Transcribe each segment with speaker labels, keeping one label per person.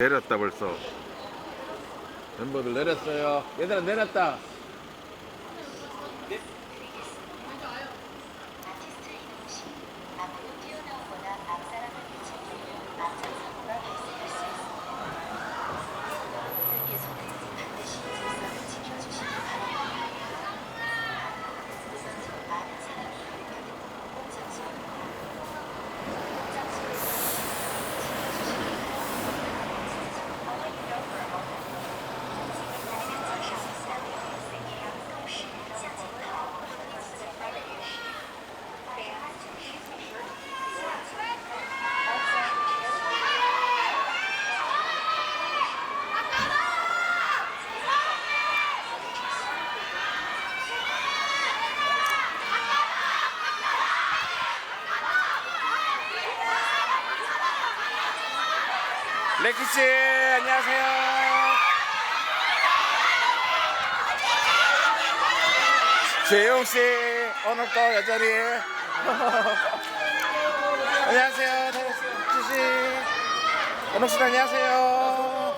Speaker 1: 내렸다 벌써. 멤버들 내렸어요. 얘들아 내렸다 레키 씨 안녕하세요. 재용 씨 오늘도 여전히 안녕하세요 태우씨. 원옥 씨 안녕하세요.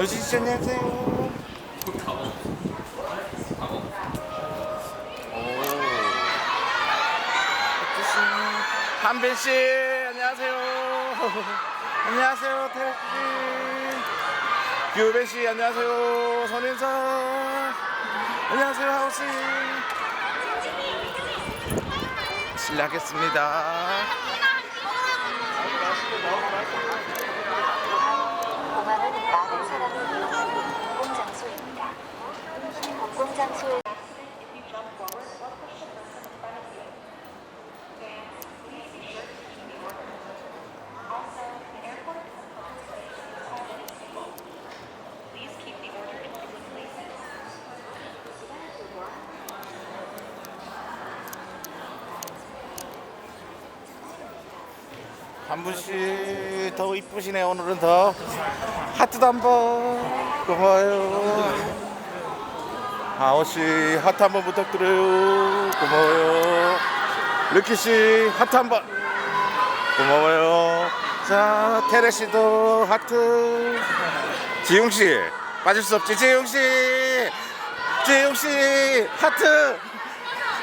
Speaker 1: 요시씨 안녕하세요. 한빈 씨 안녕하세요. 안녕하세요 태욱 씨. 규빈 씨 안녕하세요. 선인사 안녕하세요 하우 씨. 실례하겠습니다.
Speaker 2: 공항은 많은 사람을 이용하는 공공장소입니다. 공공장소에
Speaker 1: 한 분씩 더 이쁘시네 오늘은 더 하트도 한번 고마워요. 하오 씨 하트 한번 부탁드려요. 고마워요. 르키 씨 하트 한번 고마워요. 자 테레 씨도 하트. 지용 씨 빠질 수 없지 지용 씨. 지용 씨 하트.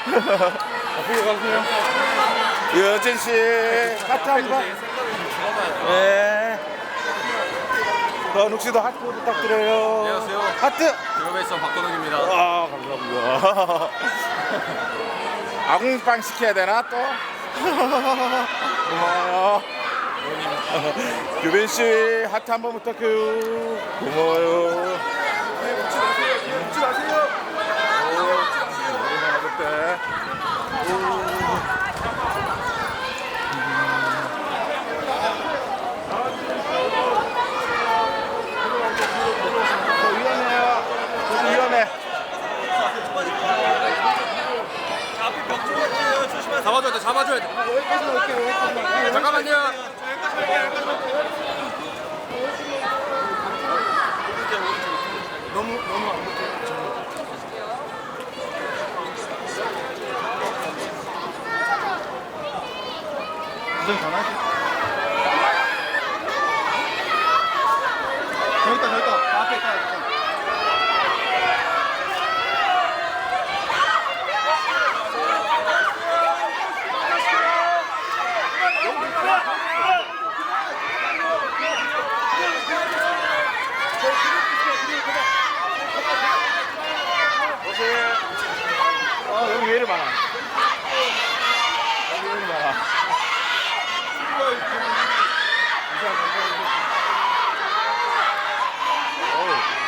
Speaker 3: 앞으로 가세요.
Speaker 1: 여진 씨 하트 한번. 네. 더눅 씨도 하트 부탁드려요.
Speaker 3: 안녕하세요.
Speaker 1: 하트.
Speaker 3: 기업에서 박건욱입니다.
Speaker 1: 아 감사합니다. 아궁빵 시켜야 되나 또? 고마워요. 규빈 씨 하트 한번 부탁해요. 고마워요. 웃지 마세요. 웃지 마세요. 오, 그때. 저 위험해요. 저기 위험해.
Speaker 3: 잡아줘야 돼, 돼. 잠깐만요. 너무 너무 안 붙어. 무슨 전화지? 저기 있다, 저기 있다. 앞에 있다.
Speaker 1: 어, 여기 왜 이리 많아? 여기 왜 이리 많아? 어우.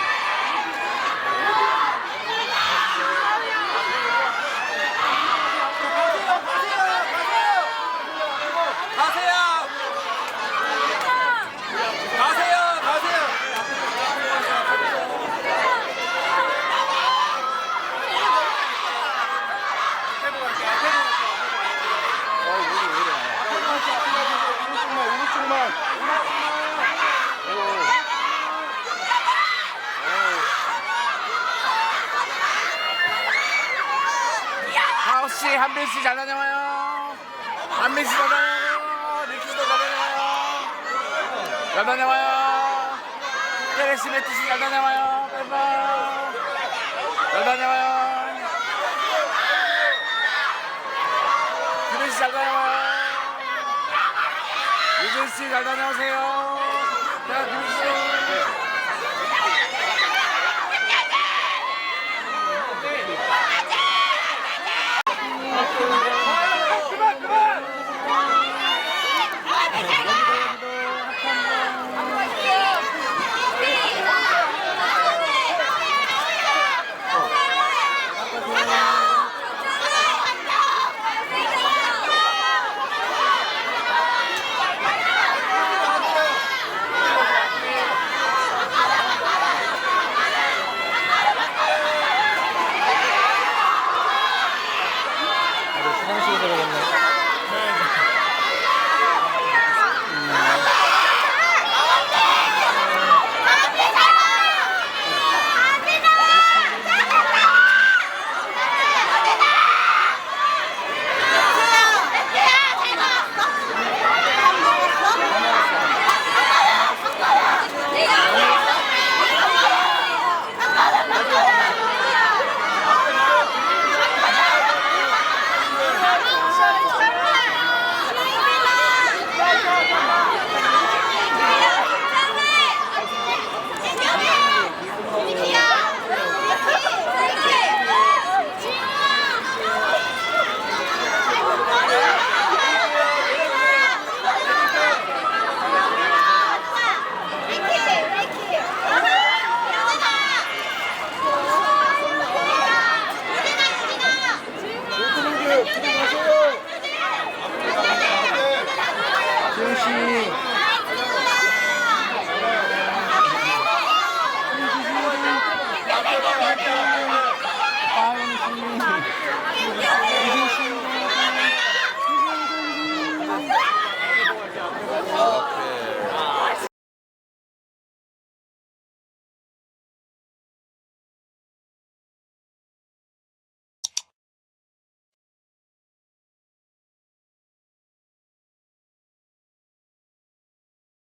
Speaker 3: 가세요. 가세요. 가세요.
Speaker 1: 어, 여기 왜 이리 많아? 우측만, 우측만. 오. 하우 씨, 한빈 씨잘 다녀와요. 한빈 씨도 다녀와요. 리키 씨도 잘 다녀와요. 잘 다녀와요. 테레시 매트 씨 잘 다녀와요. 바이바이. 잘 다녀와요. 규빈씨 잘 다녀와요. 유진씨 잘 다녀오세요. 자, 규빈씨.